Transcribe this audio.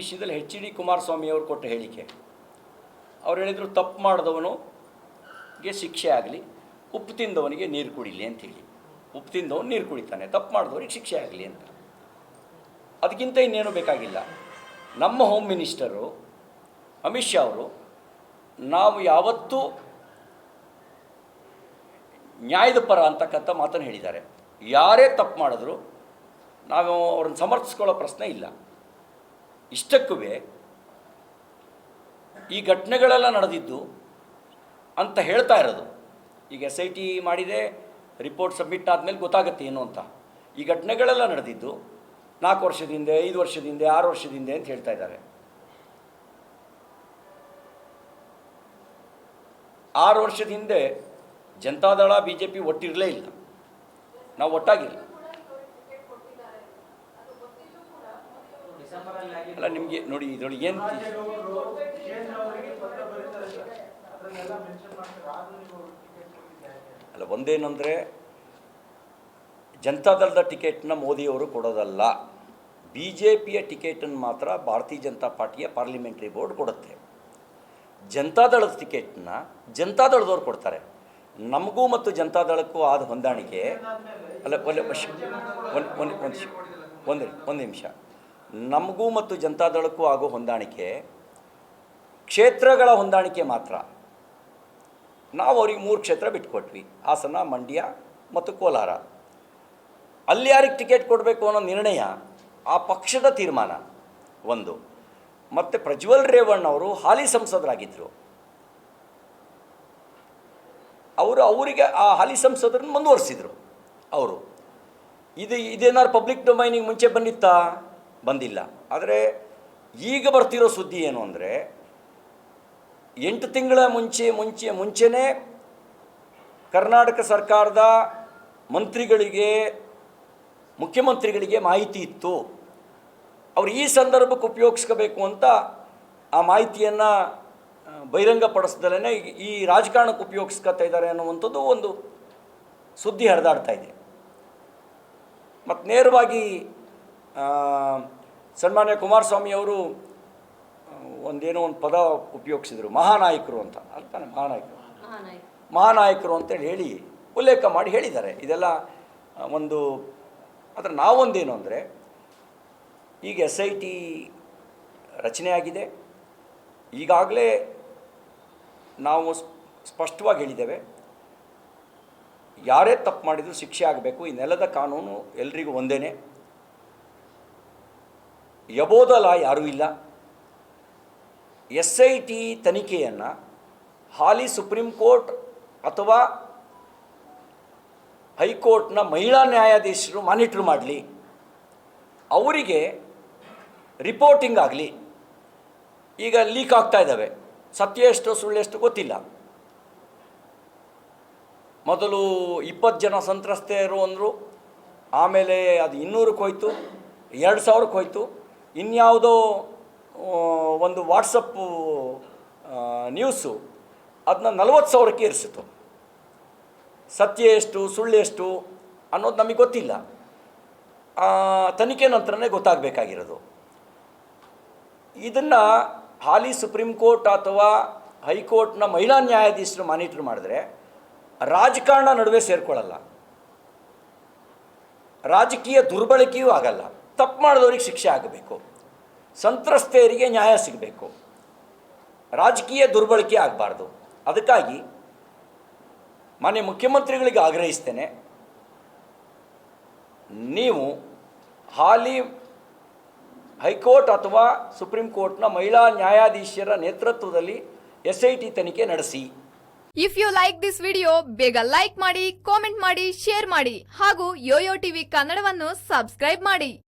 ವಿಷಯದಲ್ಲಿ H D Kumaraswamy ಅವರು ಕೊಟ್ಟ ಹೇಳಿಕೆ. ಅವ್ರು ಹೇಳಿದರು, ತಪ್ಪು ಮಾಡಿದವನಿಗೆ ಶಿಕ್ಷೆ ಆಗಲಿ, ಉಪ್ಪು ತಿಂದವನಿಗೆ ನೀರು ಕುಡಿಲಿ ಅಂತೇಳಿ ಉಪ್ಪು ತಿಂದವನು ನೀರು ಕುಡಿತಾನೆ, ತಪ್ಪು ಮಾಡಿದವನಿಗೆ ಶಿಕ್ಷೆ ಆಗಲಿ ಅಂತ. ಅದಕ್ಕಿಂತ ಇನ್ನೇನು ಬೇಕಾಗಿಲ್ಲ. ನಮ್ಮ ಹೋಮ್ ಮಿನಿಸ್ಟರು ಅಮಿತ್ ಶಾ ಅವರು, ನಾವು ಯಾವತ್ತೂ ನ್ಯಾಯದ ಪರ ಅಂತಕ್ಕಂಥ ಮಾತನ್ನು ಹೇಳಿದ್ದಾರೆ. ಯಾರೇ ತಪ್ಪು ಮಾಡಿದ್ರು, ನಾವು ಅವ್ರನ್ನ ಸಮರ್ಥಿಸ್ಕೊಳ್ಳೋ ಪ್ರಶ್ನೆ ಇಲ್ಲ. ಇಷ್ಟಕ್ಕೂ ಈ ಘಟನೆಗಳೆಲ್ಲ ನಡೆದಿದ್ದು ಅಂತ ಹೇಳ್ತಾ ಇರೋದು. ಈಗ ಎಸ್ ಐ ಟಿ ಮಾಡಿದೆ ರಿಪೋರ್ಟ್ ಸಬ್ಮಿಟ್ ಆದಮೇಲೆ ಗೊತ್ತಾಗುತ್ತೆ ಏನು ಅಂತ. ಈ ಘಟನೆಗಳೆಲ್ಲ ನಡೆದಿದ್ದು, ನಾಲ್ಕು ವರ್ಷದಿಂದ, ಐದು ವರ್ಷದ ಹಿಂದೆ ಆರು ವರ್ಷದ ಹಿಂದೆ ಅಂತ ಹೇಳ್ತಾ ಇದ್ದಾರೆ. ಆರು ವರ್ಷದ ಹಿಂದೆ ಜನತಾದಳ ಬಿ ಜೆ ಪಿ ಒಟ್ಟಿರಲೇ ಇಲ್ಲ. ನಾವು ಒಟ್ಟಾಗಿಲ್ಲ ಅಲ್ಲ ನಿಮಗೆ ನೋಡಿ ಇದರೊಳಗೆ ಏನು ಅಲ್ಲ, ಒಂದೇನೆಂದರೆ ಜನತಾದಳದ ಟಿಕೆಟ್ನ ಮೋದಿಯವರು ಕೊಡೋದಲ್ಲ. ಬಿ ಜೆ ಪಿಯ ಟಿಕೆಟನ್ನು ಮಾತ್ರ ಭಾರತೀಯ ಜನತಾ ಪಾರ್ಟಿಯ ಪಾರ್ಲಿಮೆಂಟ್ರಿ ಬೋರ್ಡ್ ಕೊಡುತ್ತೆ. ಜನತಾದಳದ ಟಿಕೆಟ್ನ ಜನತಾದಳದವ್ರು ಕೊಡ್ತಾರೆ. ನಮಗೂ ಮತ್ತು ಜನತಾದಳಕ್ಕೂ ಆದ ಹೊಂದಾಣಿಕೆ. ಅಲ್ಲ, ಒಂದು ಒಂದು ಒಂದು ನಿಮಿಷ. ನಮಗೂ ಮತ್ತು ಜನತಾದಳಕ್ಕೂ ಆಗೋ ಹೊಂದಾಣಿಕೆ ಕ್ಷೇತ್ರಗಳ ಹೊಂದಾಣಿಕೆ ಮಾತ್ರ. ನಾವು ಅವ್ರಿಗೆ ಮೂರು ಕ್ಷೇತ್ರ ಬಿಟ್ಕೊಟ್ವಿ. ಹಾಸನ, ಮಂಡ್ಯ ಮತ್ತು ಕೋಲಾರ. ಅಲ್ಲಿ ಯಾರಿಗೆ ಟಿಕೆಟ್ ಕೊಡಬೇಕು ಅನ್ನೋ ನಿರ್ಣಯ ಆ ಪಕ್ಷದ ತೀರ್ಮಾನ. ಒಂದು. ಮತ್ತು ಪ್ರಜ್ವಲ್ ರೇವಣ್ಣ ಅವರು ಹಾಲಿ ಸಂಸದರಾಗಿದ್ದರು ಅವರು ಅವರಿಗೆ ಆ ಹಾಲಿ ಸಂಸದರನ್ನು ಮುಂದುವರಿಸಿದರು. ಅವರು. ಇದು, ಇದೇನಾದ್ರು ಪಬ್ಲಿಕ್ ಡೊಮೈನಿಗೆ ಮುಂಚೆ ಬಂದಿತ್ತಾ? ಬಂದಿಲ್ಲ. ಆದರೆ ಈಗ ಬರ್ತಿರೋ ಸುದ್ದಿ ಏನು ಅಂದರೆ, ಎಂಟು ತಿಂಗಳ ಮುಂಚೆ ಮುಂಚೆ, ಮುಂಚೆನೇ ಕರ್ನಾಟಕ ಸರ್ಕಾರದ ಮಂತ್ರಿಗಳಿಗೆ, ಮುಖ್ಯಮಂತ್ರಿಗಳಿಗೆ ಮಾಹಿತಿ ಇತ್ತು. ಅವರು ಈ ಸಂದರ್ಭಕ್ಕೆ ಉಪಯೋಗಿಸ್ಕೋಬೇಕು ಅಂತ ಆ ಮಾಹಿತಿಯನ್ನು ಬಹಿರಂಗಪಡಿಸ್ದಲೇ ಈ ರಾಜಕಾರಣಕ್ಕೆ ಉಪಯೋಗಿಸ್ಕೊತಾ ಇದ್ದಾರೆ ಅನ್ನುವಂಥದ್ದು ಒಂದು ಸುದ್ದಿ ಹರಿದಾಡ್ತಾ ಇದೆ. ಮತ್ತು ನೇರವಾಗಿ ಸನ್ಮಾನ್ಯ ಕುಮಾರಸ್ವಾಮಿ ಅವರು ಆ, ಒಂದೇನೋ ಒಂದು ಪದ ಉಪಯೋಗಿಸಿದರು. ಮಹಾನಾಯಕರು ಅಂತ. ಅಲ್ತಾನೆ ಮಹಾನಾಯಕರು. ಮಹಾನಾಯಕರು. ಅಂತೇಳಿ ಹೇಳಿ ಉಲ್ಲೇಖ ಮಾಡಿ ಹೇಳಿದ್ದಾರೆ. ಇದೆಲ್ಲ ಒಂದು ಆದರೆ ನಾವೊಂದೇನು ಅಂದರೆ ಈಗ ಎಸ್ ಐ ಟಿ ರಚನೆ ಆಗಿದೆ ಈಗಾಗಲೇ ನಾವು ಸ್ಪಷ್ಟವಾಗಿ ಹೇಳಿದ್ದೇವೆ ಯಾರೇ ತಪ್ಪು ಮಾಡಿದರೂ ಶಿಕ್ಷೆ ಆಗಬೇಕು. ಈ ನೆಲದ ಕಾನೂನು ಎಲ್ರಿಗೂ ಒಂದೇ ಯಬೋದಲ ಯಾರೂ ಇಲ್ಲ. ಎಸ್ ಐ ಟಿ ತನಿಖೆಯನ್ನು ಹಾಲಿ ಸುಪ್ರೀಂ ಕೋರ್ಟ್ ಅಥವಾ ಹೈಕೋರ್ಟ್ನ ಮಹಿಳಾ ನ್ಯಾಯಾಧೀಶರು ಮಾನಿಟ್ರ್ ಮಾಡಲಿ. ಅವರಿಗೆ ರಿಪೋರ್ಟಿಂಗ್ ಆಗಲಿ. ಈಗ ಲೀಕ್ ಆಗ್ತಾ ಇದ್ದಾವೆ ಸತ್ಯ ಎಷ್ಟು ಸುಳ್ಳೆಷ್ಟು ಗೊತ್ತಿಲ್ಲ. ಮೊದಲು ಇಪ್ಪತ್ತು ಜನ ಸಂತ್ರಸ್ತೆಯರು ಅಂದರು, ಆಮೇಲೆ ಅದು ಇನ್ನೂರಕ್ಕೆ ಹೋಯ್ತು, ಎರಡು ಸಾವಿರಕ್ಕೆ ಹೋಯ್ತು. ಇನ್ಯಾವುದೋ ಒಂದು ವಾಟ್ಸಪ್ಪು ನ್ಯೂಸು ಅದನ್ನ ನಲವತ್ತು ಸಾವಿರಕ್ಕೆ ಏರಿಸಿತು. ಸತ್ಯ ಎಷ್ಟು, ಸುಳ್ಳು ಎಷ್ಟು ಅನ್ನೋದು ನಮಗೆ ಗೊತ್ತಿಲ್ಲ. ತನಿಖೆ ನಂತರನೇ ಗೊತ್ತಾಗಬೇಕಾಗಿರೋದು. ಇದನ್ನು ಹಾಲಿ ಸುಪ್ರೀಂ ಕೋರ್ಟ್ ಅಥವಾ ಹೈಕೋರ್ಟ್ನ ಮಹಿಳಾ ನ್ಯಾಯಾಧೀಶರು ಮಾನಿಟ್ರ್ ಮಾಡಿದ್ರೆ ರಾಜಕಾರಣ ನಡುವೆ ಸೇರಿಕೊಳ್ಳಲ್ಲ. ರಾಜಕೀಯ ದುರ್ಬಳಕೆಯೂ ಆಗಲ್ಲ. ತಪ್ಪು ಮಾಡಿದವ್ರಿಗೆ ಶಿಕ್ಷೆ ಆಗಬೇಕು. ಸಂತ್ರಸ್ತೆಯರಿಗೆ ನ್ಯಾಯ ಸಿಗಬೇಕು. ರಾಜಕೀಯ ದುರ್ಬಳಕೆ ಆಗಬಾರ್ದು. ಅದಕ್ಕಾಗಿ ಮಾನ್ಯ ಮುಖ್ಯಮಂತ್ರಿಗಳಿಗೆ ಆಗ್ರಹಿಸ್ತೇನೆ. ನೀವು ಹಾಲಿ ಹೈಕೋರ್ಟ್ ಅಥವಾ ಸುಪ್ರೀಂ ಕೋರ್ಟ್ನ ಮಹಿಳಾ ನ್ಯಾಯಾಧೀಶರ ನೇತೃತ್ವದಲ್ಲಿ ಎಸ್ ಐ ಟಿ ತನಿಖೆ ನಡೆಸಿ. If you like this video ಬೇಗ ಲೈಕ್ ಮಾಡಿ ಕಾಮೆಂಟ್ ಮಾಡಿ ಶೇರ್ ಮಾಡಿ ಹಾಗೂ ಯೋಯೋ ಟಿವಿ ಕನ್ನಡವನ್ನು ಸಬ್ಸ್ಕ್ರೈಬ್ ಮಾಡಿ.